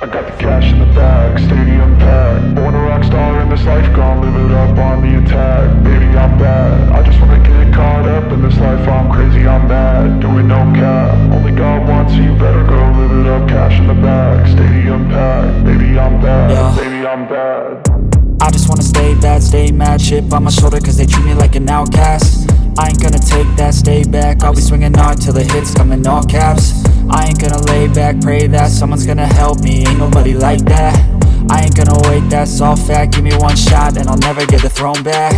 I got the cash in the bag, stadium packed. Born a rock star in this life, gonna live it up on the attack. Baby, I'm bad. I just wanna get caught up in this life. I'm crazy, I'm mad. Doing no cap. Only God wants you, better go live it up. Cash in the bag, stadium packed. Baby, I'm bad. Yeah. Baby, I'm bad. I just wanna stay bad, stay mad Chip on my shoulder cause they treat me like an outcast I ain't gonna take that, stay back I'll be swinging hard till the hits come in all caps I ain't gonna lay back, pray that someone's gonna help me. Ain't nobody like that. I ain't gonna wait, that's all fact. Give me one shot and I'll never get the throne back.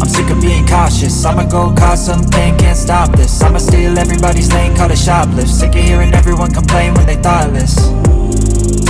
I'm sick of being cautious. I'ma go cause something, can't stop this. I'ma steal everybody's lane, call it shoplift. Sick of hearing everyone complain when they thoughtless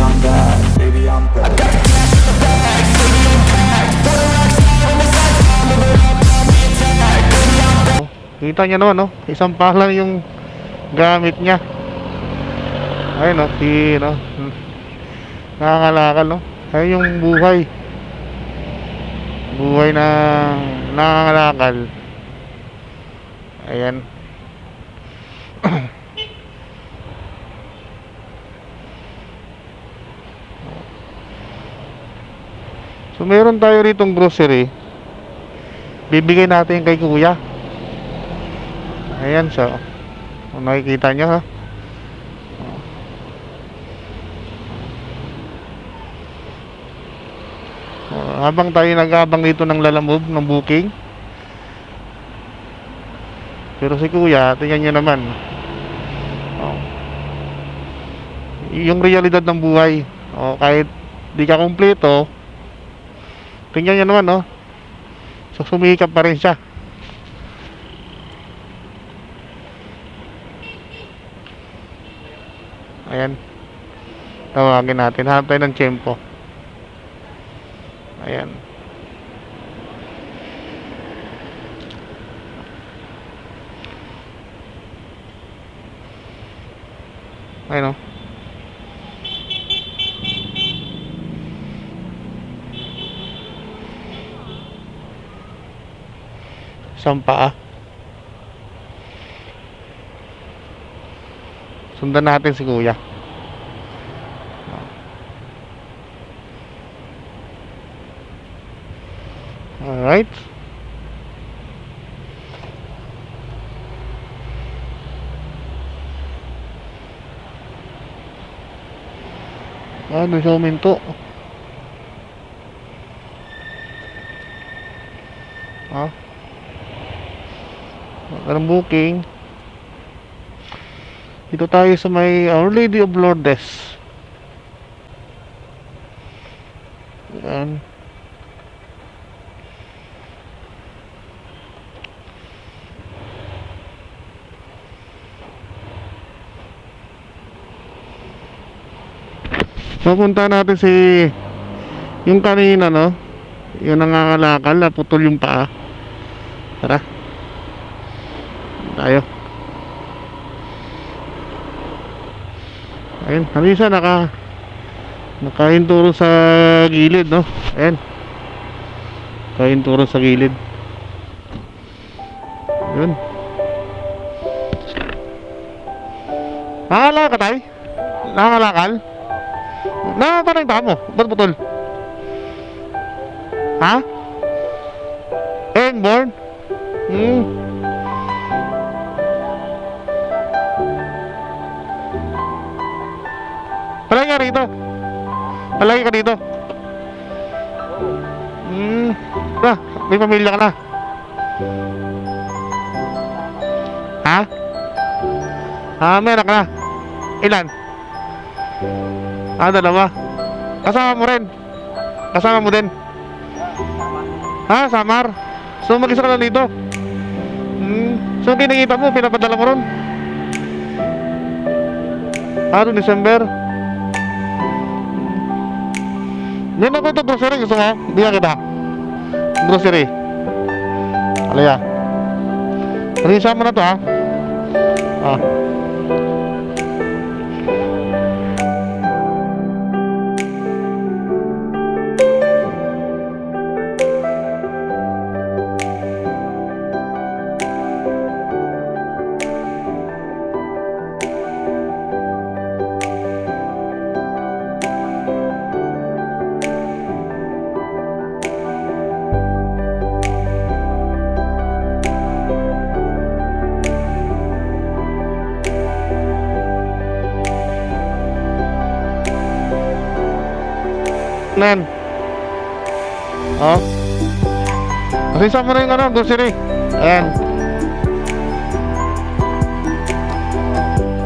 I'm Kita niya naman, no? Isang pa lang yung gamit niya. Ayun, no? Si, no? Nangangalakal, no? Ayun yung buhay. Buhay na nangangalakal. Ayan. So, meron tayo ritong grocery. Bibigay natin kay kuya. Ayan, so. Kung nakikita nyo, ha. Oh, habang tayo nag-abang dito ng lalamove ng booking. Pero si kuya, tingnan nyo naman. Oh. Yung realidad ng buhay. Oh, kahit di ka kumpleto, tingnan nyo naman, no? So, sumikap pa rin siya. Ayan. Tawagin natin. Hanap tayo ng tiyempo. Ayan. Ayun o. Isang paa. Sundan natin si kuya. Alright. Ano siya uminto? Anong booking? Dito tayo sa may Our Lady of Lourdes. Yan. Pupunta natin si yung kanina no yung nangangalakal naputol yung paa tara tayo Ayun, Harisa naka nakahinturo sa gilid, no? Ayan. Nakahinturo sa gilid. Yun. Nakakala ka tayo? Nakakalakal? Nakakalakal paa mo? Ba't putol? Ha? Inborn? Hmm. Rito. Palagi ka dito. Hmm. Ah, may pamilya ka na. Ha? Ah, meron ka na. Ilan? Ah, dalawa. Kasama mo rin. Kasama mo din. Ha, Samar? So, mag-isa ka lang dito? Hmm. So, kinikita mo, pinapadala mo ron? Ah, December? Meron ako ito grocery. Gusto mo? Bigyan kita. Grocery. Alaya. Risa mo na to, ha? Ah. Nen. Oh. Risa mo na yung ano, grocery. Ayan.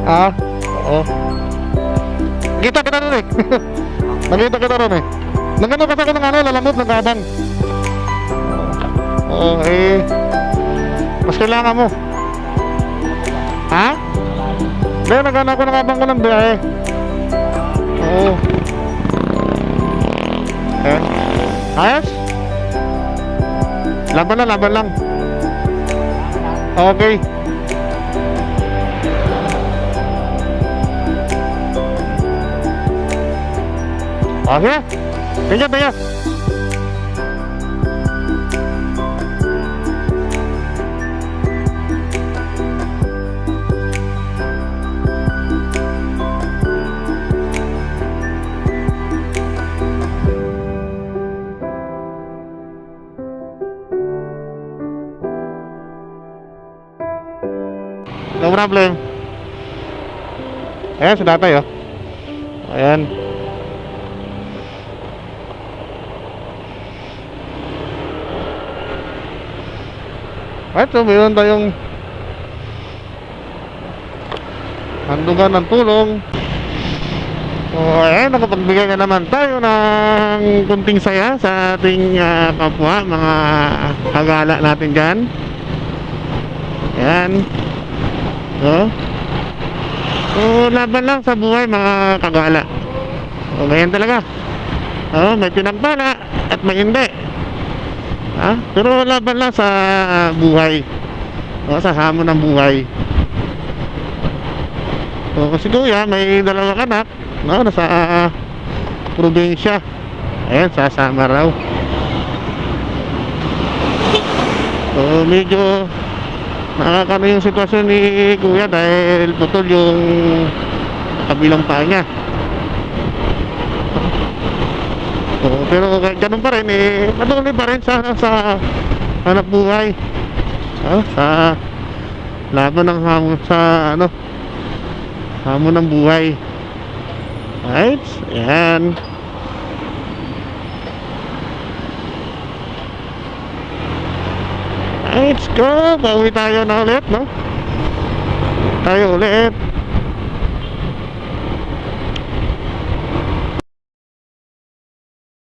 Ah, oo. Kita kita nun eh. Nakita kita nun eh. Nagano kasi ako ng ano, lalamot ng kabang. Oo, eh. Mas kailangan mo. Ha? Hindi, nagano ako ng kabang ko ng biyahe. Oo. Ayan. Ayos? Laban lang, laban lang. Okay. Okay. Tingnan, tingnan. Problem. Ayan, si tatay, oh. Ayan. Ito, mayroon tayong handugan ng tulong. So, ayan, nakapagbigay na naman tayo ng kunting saya sa ating ah, kapwa, mga kagala natin dyan. Ayan. So, so, laban lang sa buhay mga kagala. So, ganyan talaga. Oh, may pinagpala at may hindi. Ha? Pero laban lang sa buhay. O, sa hamon ng buhay. So, kasi kuya, may dalawang anak. No, nasa ah, probinsya. Ayan, sa Samar raw. So, medyo nakakano yung sitwasyon ni kuya dahil putol yung kabilang paa niya. Oo, pero ganun pa rin, eh, patuloy pa rin sa, sa hanap buhay. Ah, sa laban ng hamon sa ano hamon ng buhay. Right? Ayan. Let's go! Pauwi tayo na ulit, no? Tayo ulit.